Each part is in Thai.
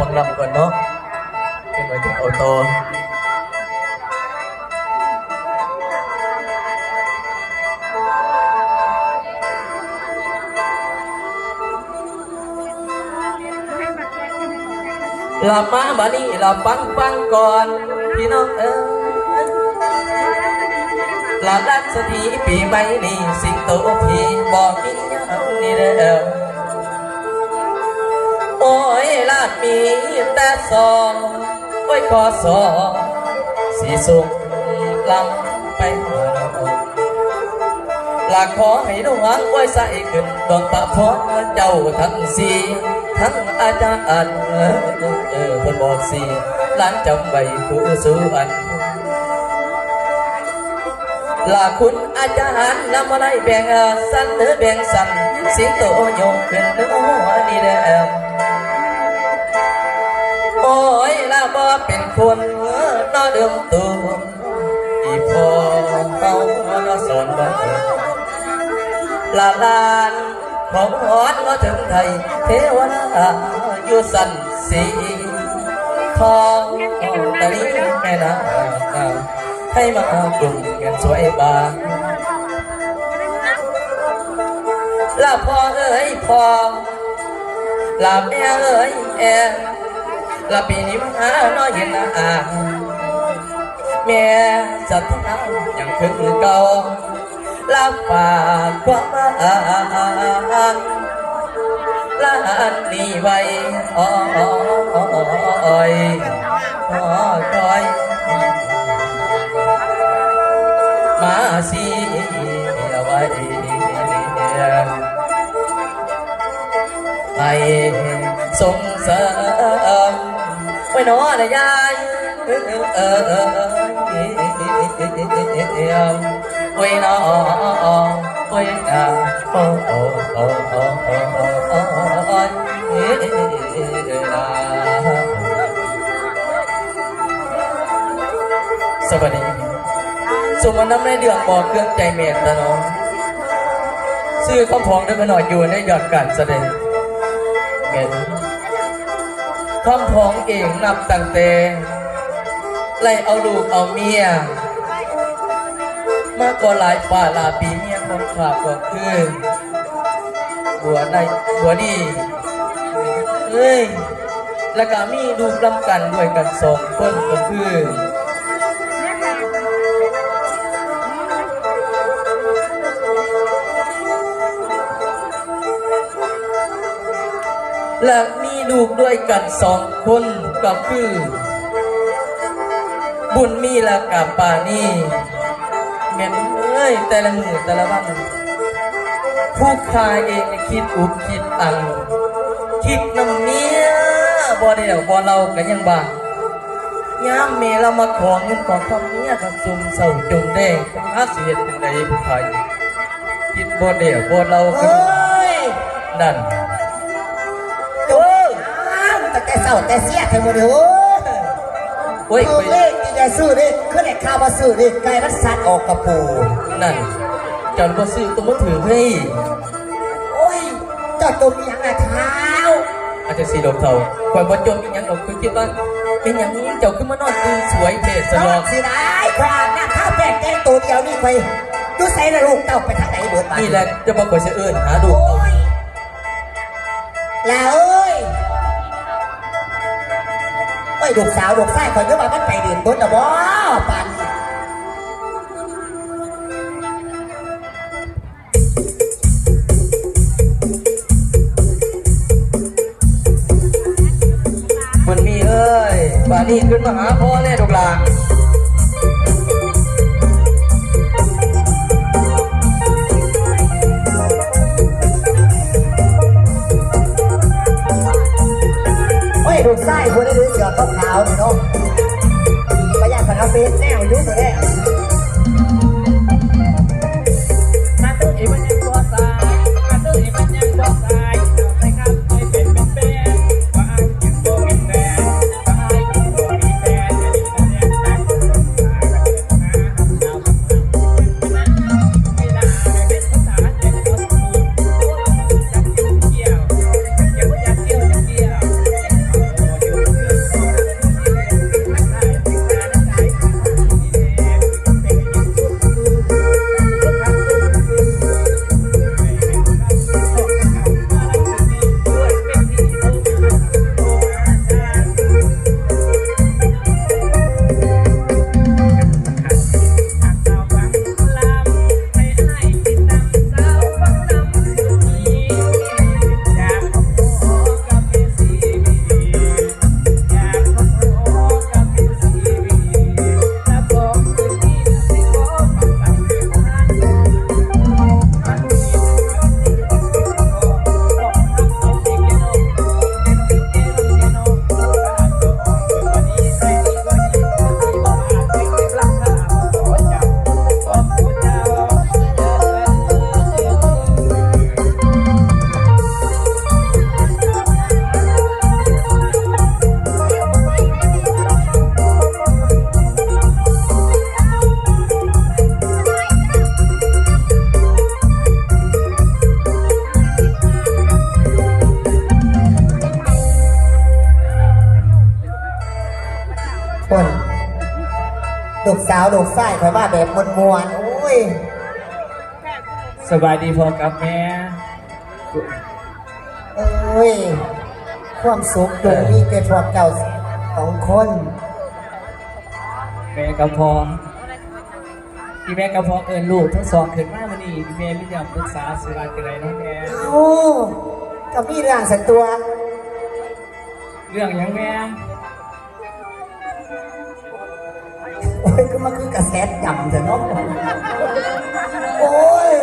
ฟังลำก่อนเนาะเป็นไว้ถึงเอาโตอหลับมาบานี้หลั สองโอ้ยขอสอสีสุกลำไปหาลาขอให้ดวงไว้ใส่ขึ้นดวงตาพอเจ้าทั้งสี่ทั้งอาจารย์เออเออเพิ่นบอกสีล้านจำไว้ผู้สู้อันลาคุณอาจารย์นำมาไล่แบ่งสันเนื้อแบ่งสันสิงโตโยงขึ้นเนื้อหัวนี่เด้อ บ่เป็นคนนอเดิมตัวอีพอเขานอสอนบ่ลาลานของหอนก็ถึงไทยเทวดาอยู่สันสีทองตะลิแม่นาให้มากลุ่มเงินสวยบางลาพ่อเอ้ยพ่อลาแม่เอ้ยแม่ ลาปีนี้มาหาน้อยเห็นน้าแม่จะทำอย่างคือเก่าลาฝากความรักลานนี้ไว้อ้อยอ้อยมาสิไว้ให้สงเสริมไว้ห นอนยายเออเออเออไว้หนอไว้นาโอ้โอ้โอ้โอ้โอ้โอ้โอ้สวัสดีสมน้ำในเดืองบอกเครื่องใจเมตตาน้องซื้อข้าวพองได้ไปหน่อยอยู่ในยอดการแสดงเงิน คำพ้องเองนับตั้งแต่ไล่เอาลูกเอาเมีย มากกว่าหลายป่าลาปีเมียคนขาบก็คือบัวในบัวดีเฮ้ยแล้วก็มีลูกลำกันด้วยกันสองคนก็คือและ ลูกด้วยกันสองคนก็คือ บุญมีและกับปานีแม่นเอ้ยแต่ละมือแต่ละวันผู้คายเองคิดอุบคิดอังคิดน้ำเมียบ่เดียวบ่เรากันยังบ้างยามเมเรามาขอเงินของคำเมียกับซุ่มเศร้าจงแดงหาเสียจังใดผู้คายคิดบ่เดียวบ่เรากัเฮ้นยนั่นโอ้ยอ้าว แต่แต่เศร้าแต่เสียเธอมาดูโอ้ยโอ้ไปยเลขที่จะซื้อนี่คือเลขข้าวมาซื้อนี่ไก่มันสัตว์ออกกระปูนั่นจอนก็ซื้อตัวมือถือให้โอ้ยเจ้าตัวมีหยังอะเท้าอาจจะสีดอกเทาคอยบรจมเป็นหยังดอกคือคิดว่าเป็นหยังนี้เจ้าขึ้นมานอนตื่นสวยเทศสลลออกกสิได้ความน่ะข้าวแป้งแกงตัวเดียวนี่ไปดูใส่ละลูกเต้าไปทางไหนเบิดไปนี่แหละจะมาคอยเสอื่นหาดูโอ้ยแล้ว ยโอ้ยลูกสาวลูกชายคอยเยอะว่ามันไปเรียนเบิดนะบ่ปันมันมีเอ้ยปานนี้ขึ้นมาหาพ่อแน่ดอกลาง สาวลูกไส้คอยว่าแบบมวนๆโอ้ยสบายดีพอกับแม่เอ้ย ความสุขตรงนี้เป็นพวกเจ้าสองคนแม่กับพอที่แม่กับพอเอินลูกทั้งสองขึ้นมาวันนี้แม่ไม่ยอมปรึกษาสิว่าจะไรน้องแม่เอ้ากับพี่ร่างสันตัว เรื่องหยังแม่ โอ้ยก็มาคือกระแสจำเถอะเนาะโอ้ย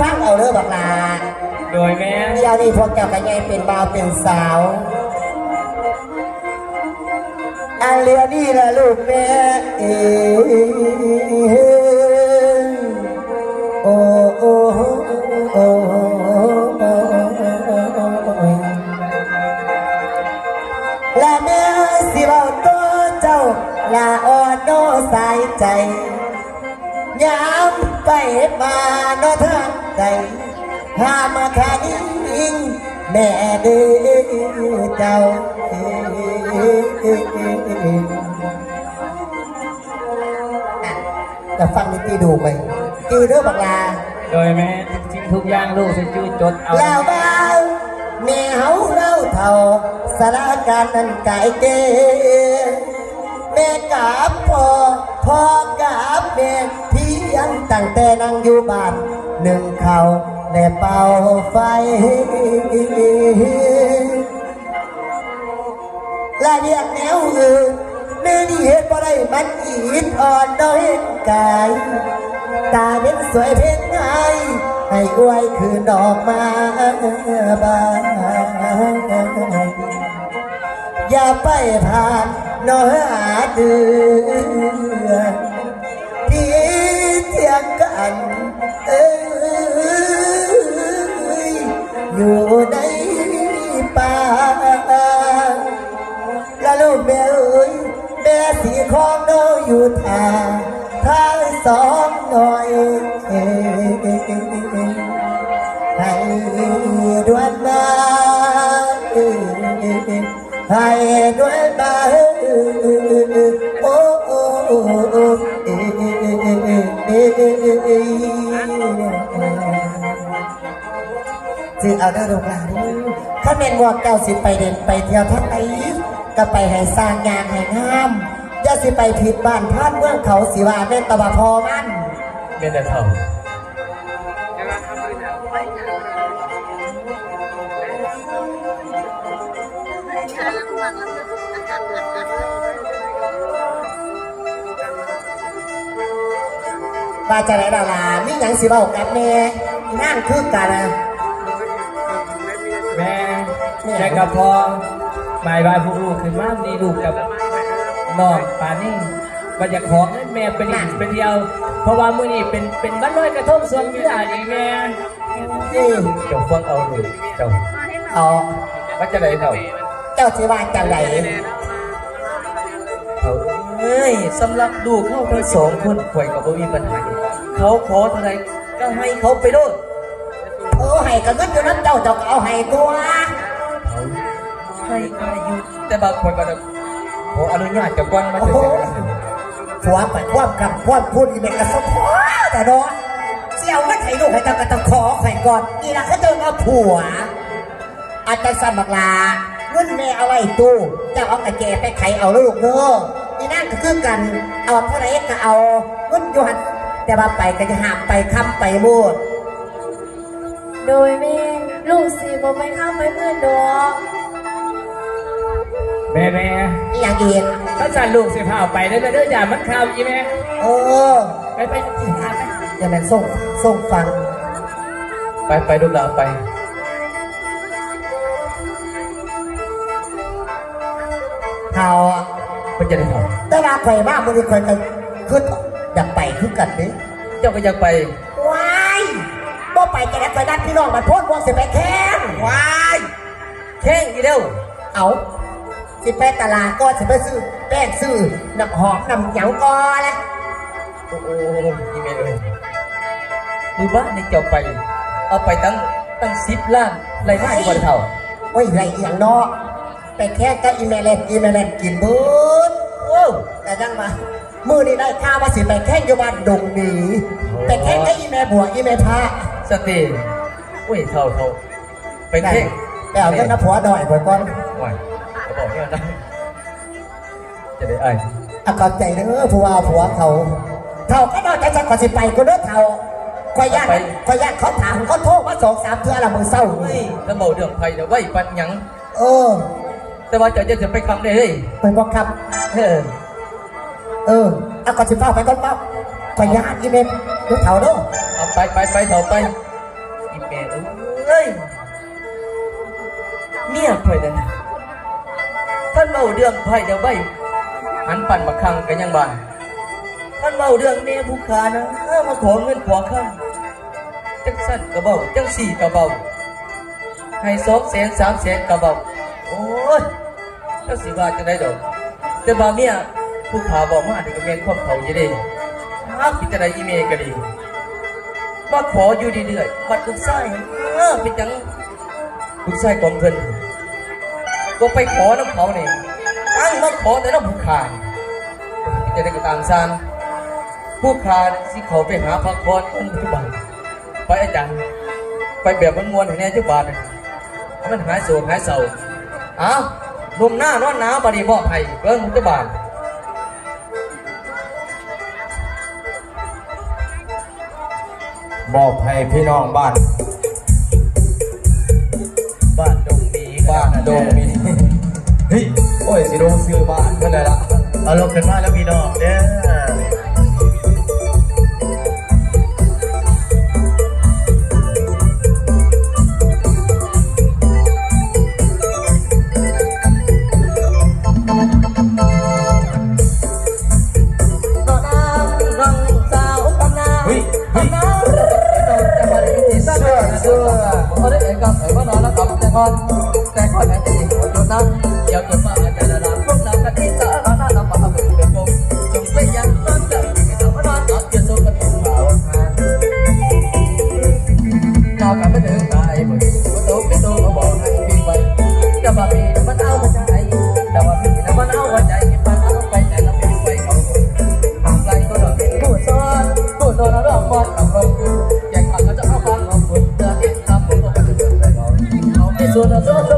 ฟังเอาเด้อบักลาโดยแม่เดี๋ยวนี้พวกเจ้ากันยังเป็นบ่าวเป็นสาวอันเรียนี่ละลูกแม่เอ มาโนทางใดหามาขานิ่งแม่เด้อเจ้าจะฟังนิตีดูไปตีเรื่องบักลา โดยแม่ทิ้งทุกอย่างลูกจะจุ้ยจดเอาแล้วเบาแม่เฮาเล่าเท่าสารการนั้นไก่เกแม่กับพ่อพ่อกับแม่พี ยงตั้งแต่นั่งอยู่บ้านหนึ่งเขาแลเป่าไฟ และเรียกแนวอื่นเมื่อนี่เหตุบ่ได้มันอีดอ่อนด้อยกายตาเด็นสวยเพ่งไงให้อวยคืนดอกมาบานอย่าไปผ่านนอหาเดือน ม่สีของนอยู่ทางทางสองหน่อยให้ดวนมาให้ดวนมาโอ้โอ้โอ้สิเอาได้ลูกหลานข้าเมนว่าเก้าสิไปเด่นไปเที่ยวทั้งไหนก็ไปให้สร้างงานให้งาม สิไปผิดบ้านท่านเมืองเขาสิว่าแม่นตะบะพอมันแม่แต่เท่าว่าจะไหนดารามีหยังสิเว้ากับแม่งานคือกันนะแม่แม่กับพอหมายบายผู้ลูกขึ้นมาดีลูกกับ น้องปานี่ว่าอยากขอเงินแม่เป็นอีกเป็นเดียว เพราะว่ามื้อนี้เป็นเป็นวันลอยกระทงส่วนวิสาอีแม่นี่เจ้าฟังเอาเลยเจ้าเอาว่าจะไหนเท่าเจ้าสิว่าจังไหนเขาเอ้ยสำหรับลูกเขาทั้งสองคนป่วยกับบ่มีปัญหาเขาขอเท่าไหรก็ให้เขาไปโลดโอ้ให้ก็เงินอยู่นั้นเจ้าเจ้าก็เอาให้ตัวเขาให้อายุแต่บางคนก็จะข ออนุญาตจากวันมาโอ้จะโหเสร็จผัวไปความคำความพูดอีเมกกระสมพอแต่เนาะเสี่ยวไม่ใช่ลูกให้ตากระตะขอแข่งก่อนนี่ละเขาเจอเอาผัว อาจารย์สันบักลาเงินแม่เอาไว้ตู้เจ้าเอากระเจไปไขเอาลูกเด้อนี่นั่นก็คือกันเอาเท่าไหรก็เอาเงินอยู่หันแต่ว่าไปก็จะหามไปค้ำไปบูดโดยแม่ลูกสีบ่ไม่เข้าไปเพื่อนดอก แม่แม่นี่อย่างเอียนถ้าสั่นลูกสิพาเอาไปเด้อเด้ออย่ามันข่าวอีแม่เออไปไปไปหาไปอย่าแม่นส่งส่งฟัง ไปไปดูดาวไปเขามันจะได้ทแต่ว่าข่อยมากมันข่อยก็คืออยากไปคือกันนี่ำเจ้าก็อยากไปว้ายบ่ไปจะได้ไปนัดพี่น้องมันโพดวงสิไปแข่งว้ายแข่งอีเด้วเอา สิไปตลาดก็สิไปซื้อแป้งซื้อน้ำหอมน้ำเหนียวก็แล้วโอ้โหอีเมลเลยมือบ้านนี่เจ้าไป เอาไปตั้งตั้งสิบล้านไรหน้าดีกว่าเท่าโอ้ยไรอย่างเนาะไปแค่กับอีเมลเลนอีเมลเลนกินบุญโอ้แต่ยังมามือนี่ได้ข้าวมาสิไปแค่อยู่บ้านดงหนีไปแค่กับอีเมลบัวอีเมลพระสติอุ้ยเท่าเท่าไปได้เท่งไปเอาเงินนะผัวหน่อยไว้ก่อนไหวเขา บอกเนี่ยนะจะได้ไอ้เอาเข้าใจเด้อผัวผัวเขาเท่าก็นอกจากจะขอสิไปก็เด้อเท่าขอยญาติขอยญาติเขาถามเขาโทษว่าสองสามเทื่อละมือเศร้าเฮ้นี่ยแล้วเบาเรื่องไผ่เดี๋ยวไว้ปันหยังเออ แต่ว่าจะจะจะไปคำได้เฮ้ยไปบอกครับเออเออเอาก่อนสิเฝ้าไปก่อนเฝ้าขอยญาติอีเมลเด้อเท่าเด้อเอาไปไปไปเถาไปอีเมลเอ้ยเมียไผ่เด้อท่านเบาเรื่องไผ่เดี๋ยวไว้หันปั่นมาคังกันยังบ้านท่านเบาเรื่องเมียผู้ขานะเออมาขอเงินขอข้างจังสั้นกระเบาจังสี่กระเบาให้สองแสนสามแสนกระเบาโอ้ยเจ้าสิบาทจะได้ดอกแต่บาเมียผู้ขาบอกมาถึงกับเมียนความเขาอยู่เดีหากพิจารณาอีเมลก็ดีมาขออยู่เรื่อยๆบัดลูกไส้เออเป็นจังลูกไส้กองเงินก็ไปขอน้ำเขาเนี่ยตั้ง มาขอแต่น้ำผู้ขาพิจารณากระตามซานผู้ขาดสิเขาไปหาพักผ่อนคนปัจจุบันไปอาจารย์ไปแบบมันมวนๆให้แน่จุบาทมันหายโศกหายเศร้าอ้าหนุ่มหน้านอนหนาวบดนีบอกให้เบิ้งมุจบาทมอบให้พี่น้องบ้าน บ้านดงดีบ้านดงมี โอ้ยสิโดงซื้อบ้านเท่าไหร่ละเอาลงกันมาแล้วพี่น้องเด้อเฮ้ยเฮ้ยเสื้อเสื้อพอได้เองกับไอ้บ้านนอนแล้วกับแต่ก่อนแต่ก่อนนั้นจะอยู่จุดนั้นอยากจะ เขาไ